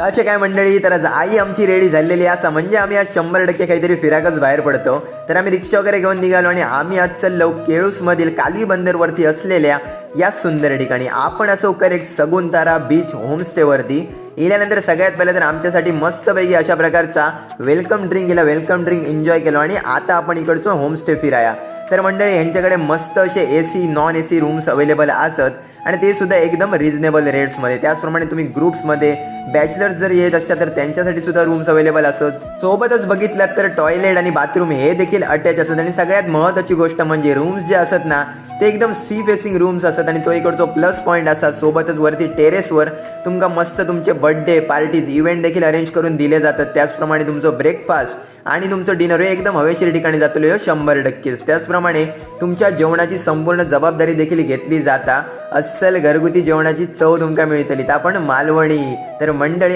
असे काय मंडळी तर आज आई आमची रेडी झालेली असा म्हणजे आम्ही आज शंभर टक्के काहीतरी फिराकच बाहेर पडतो. तर आम्ही रिक्षा वगैरे घेऊन निघालो आणि आम्ही आज चाललो केळूसमधील कालवी बंदरवरती असलेल्या या सुंदर ठिकाणी. आपण असो करेक्ट सगुनतारा बीच होमस्टेवरती येल्यानंतर सगळ्यात पहिले तर आमच्यासाठी मस्तपैकी अशा प्रकारचा वेलकम ड्रिंक गेला वेलकम ड्रिंक एन्जॉय केलो आणि आता आपण इकडचो होमस्टे फिराया. तर मंडळी यांच्याकडे मस्त असे A C non A C rooms available असत. आणि ते सुद्धा एकदम रिजनेबल रेट्समध्ये त्याचप्रमाणे तुम्ही ग्रुप्समध्ये बॅचलर्स जर येत असतात तर त्यांच्यासाठी सुद्धा रूम्स अवेलेबल असत सोबतच बघितलात तर टॉयलेट आणि बाथरूम हे देखील अटॅच असतात. आणि सगळ्यात महत्त्वाची गोष्ट म्हणजे रूम्स जे असत ना ते एकदम सी फेसिंग रूम्स असतात. आणि तो इकडचो प्लस पॉईंट असा सोबतच वरती टेरेसवर तुमका मस्त तुमचे बर्थडे पार्टीज इव्हेंट देखील अरेंज करून दिले जातात. त्याचप्रमाणे तुमचं ब्रेकफास्ट आणि तुमचं डिनर हे एकदम हवेशीर ठिकाणी जातलो हो शंभर टक्केच. त्याचप्रमाणे तुमच्या जेवणाची संपूर्ण जबाबदारी देखील घेतली जाता. अस्सल घरगुती जेवणाची चव तुमका मिळतली. तर आपण मालवणी तर मंडळी